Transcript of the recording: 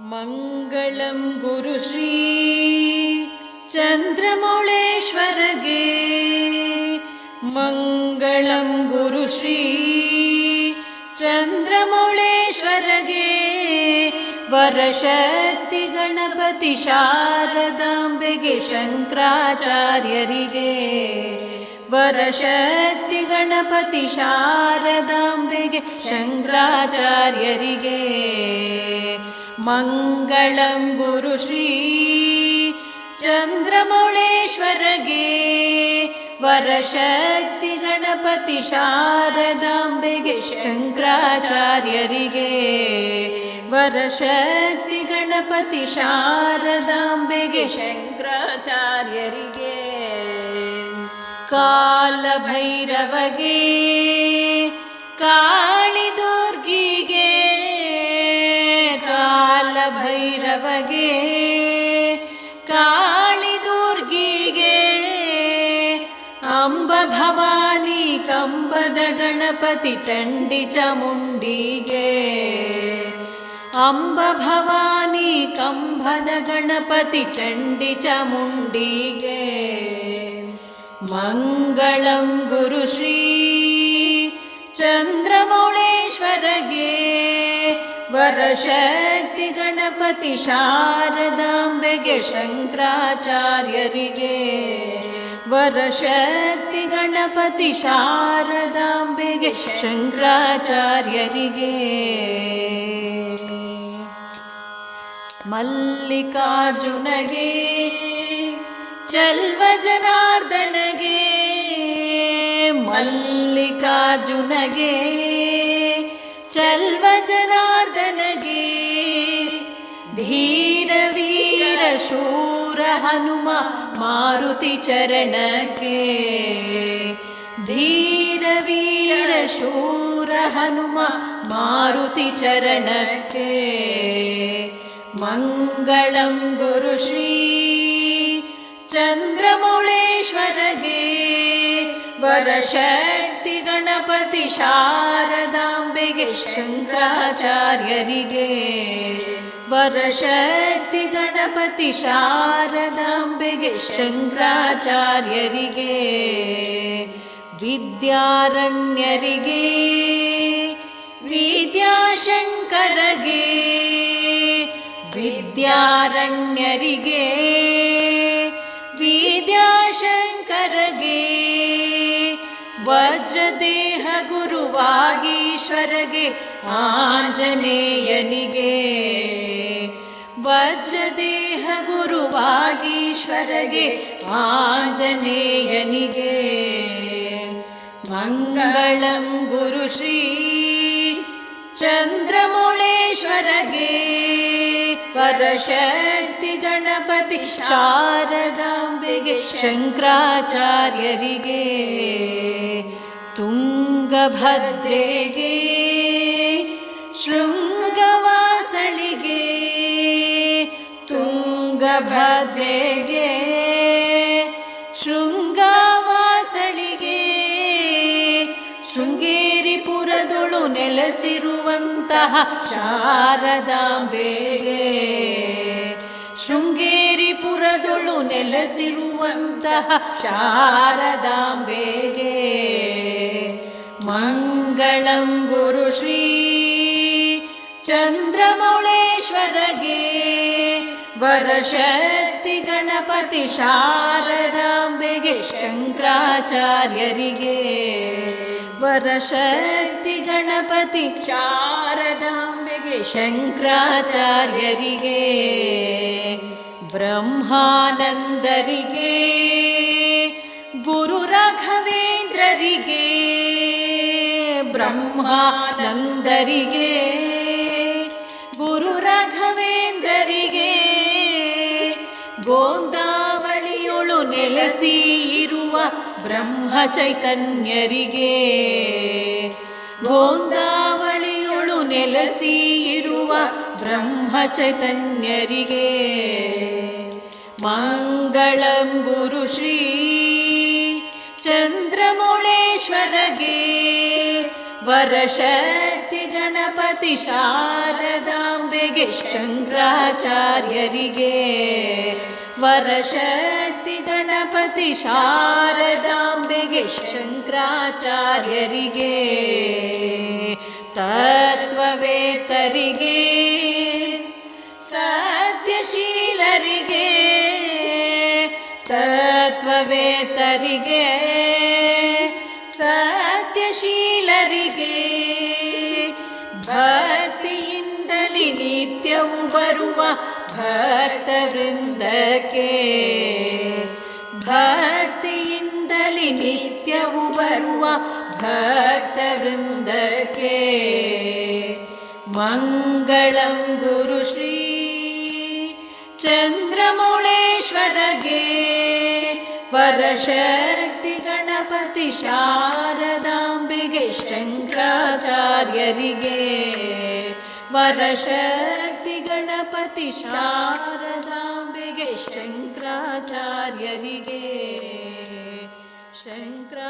मङ्गलं गुरुश्री चन्द्रमौळेश्वरगे। मङ्गलं गुरुश्री चन्द्रमौळेश्वरगे। वरशक्ति गणपति शारदाम्बे शङ्कराचार्यरशक्ति गणपति शारदाम्बे शङ्कराचार्य मङ्गलं गुरुश्री चन्द्रमौळेश्वरगे वरशक्ति गणपति शङ्कराचार्यरिगे शङ्कराचार्यरशक्ति गणपति शारदाम्बे शङ्कराचार्य कालभैरव का ಕಾಲಭೈರವಗೆ ಕಾಳಿದುರ್ಗಿಗೆ ಅಂಬ ಭವಾನಿ ಕಂಬದ ಗಣಪತಿ ಚಂಡಿ ಚಮುಂಡಿಗೆ ಅಂಬ ಭವಾನಿ ಕಂಬದ ಗಣಪತಿ ಚಂಡಿ ಚಮುಂಡಿಗೆ ಮಂಗಳಂ ಗುರುಶ್ರೀ ಚಂದ್ರಮೌಳೇಶ್ವರಗೆ ವರಶಕ್ತಿ ಗಣಪತಿ ಶಾರದಾಂಬೆಗೆ ಶಂಕರಾಚಾರ್ಯರಿಗೆ. ವರಶಕ್ತಿ ಗಣಪತಿ ಶಾರದಾಂಬೆಗೆ ಶಂಕರಾಚಾರ್ಯರಿಗೆ. ಮಲ್ಲಿಕಾರ್ಜುನಗೆ ಚಲ್ವ ಜನಾರ್ದನಗೆ ಮಲ್ಲಿಕಾರ್ಜುನಗೆ चल्वजनार्दनगे धीरवीरशूर हनुमा मरुतिचरणके धीरवीरशूरहनुमा मरुतिचरणके मङ्गलं गुरुश्री चन्द्रमौळेश्वरगे गे ಗಣಪತಿ ಶಾರದಾಂಬೆಗೆ ಶಂಕರಾಚಾರ್ಯರಿಗೆ ವರಶಕ್ತಿ ಗಣಪತಿ ಶಾರದಾಂಬೆಗೆ ಶಂಕರಾಚಾರ್ಯರಿಗೆ ವಿದ್ಯಾರಣ್ಯರಿಗೆ ವಿದ್ಯಾಶಂಕರಗೆ ವಿದ್ಯಾರಣ್ಯರಿಗೆ ಗುರುವಾಗೀಶ್ವರಗೆ ಆಂಜನೇಯನಿಗೆ. ವಜ್ರದೇಹ ಗುರುವಾಗೀಶ್ವರಗೆ ಆಂಜನೇಯನಿಗೆ. ಮಂಗಳಂ ಗುರುಶ್ರೀ ಚಂದ್ರಮೌಳೇಶ್ವರಗೆ. ವರಶಕ್ತಿ ಗಣಪತಿ ಶಾರದಾಂಬೆಗೆ ಶಂಕರಾಚಾರ್ಯರಿಗೆ. ತುಂಗಭದ್ರೆಗೆ ಶೃಂಗವಾಸಳಿಗೆ ತುಂಗಭದ್ರೆಗೆ ಶೃಂಗವಾಸಳಿಗೆ ಶೃಂಗೇರಿಪುರದೊಳು ನೆಲೆಸಿರುವಂತಹ ಶಾರದಾಂಬೆಗೆ ಶೃಂಗೇರಿಪುರದೊಳು ನೆಲೆಸಿರುವಂತಹ ಶಾರದಾಂಬೆಗೆ. मङ्गलं गुरुश्री चन्द्रमौळेश्वरगे वरशक्ति गणपति शारदाम्बे शङ्कराचार्यरशक्ति गणपति शारदाम्बे शङ्कराचार्य ब्रह्मानन्दे गुरुराघवेन्द्रि ಬ್ರಹ್ಮಾನಂದರಿಗೆ, ಗುರು ರಾಘವೇಂದ್ರರಿಗೆ, ಗೋಂದಾವಳಿಯೊಳು ನೆಲೆಸಿ ಇರುವ ಬ್ರಹ್ಮ ಚೈತನ್ಯರಿಗೆ ಗೋಂದಾವಳಿಯೊಳು ನೆಲೆಸಿ ಇರುವ ಬ್ರಹ್ಮ ಚೈತನ್ಯರಿಗೆ ಮಂಗಳಂ ಗುರುಶ್ರೀ ಚಂದ್ರಮೌಳೇಶ್ವರಗೆ ವರಶಕ್ತಿ ಗಣಪತಿ ಶಾರದಾಂಬೆಗೆ ಶಂಕರಾಚಾರ್ಯರಿಗೆ. ವರಶಕ್ತಿ ಗಣಪತಿ ಶಾರದಾಂಬೆಗೆ ಶಂಕರಾಚಾರ್ಯರಿಗೆ. ತತ್ವವೇತರಿಗೆ ಸತ್ಯಶೀಲರಿಗೆ ತತ್ವವೇತರಿಗೆ ಸತ್ಯಶೀಲರಿಗೆ ಭಕ್ತಿಯಿಂದಲೇ ನಿತ್ಯವೂ ಬರುವ ಭಕ್ತವೃಂದಕ್ಕೆ. ಭಕ್ತಿಯಿಂದಲೇ ನಿತ್ಯವೂ ಬರುವ ಭಕ್ತವೃಂದಕ್ಕೆ. ಮಂಗಳಂ ಗುರುಶ್ರೀ ಚಂದ್ರಮೌಳೇಶ್ವರಗೆ. गणपति ಗಣಪತಿ ಶಾರದಾಂಬೆಗೆ ಶಂಕರಾಚಾರ್ಯರಿಗೆ ವರಶಕ್ತಿ ಗಣಪತಿ ಶಾರದಾಂಬೆಗೆ ಶಂಕರಾಚಾರ್ಯರಿಗೆ ಶಂಕರಾಚಾರ್ಯ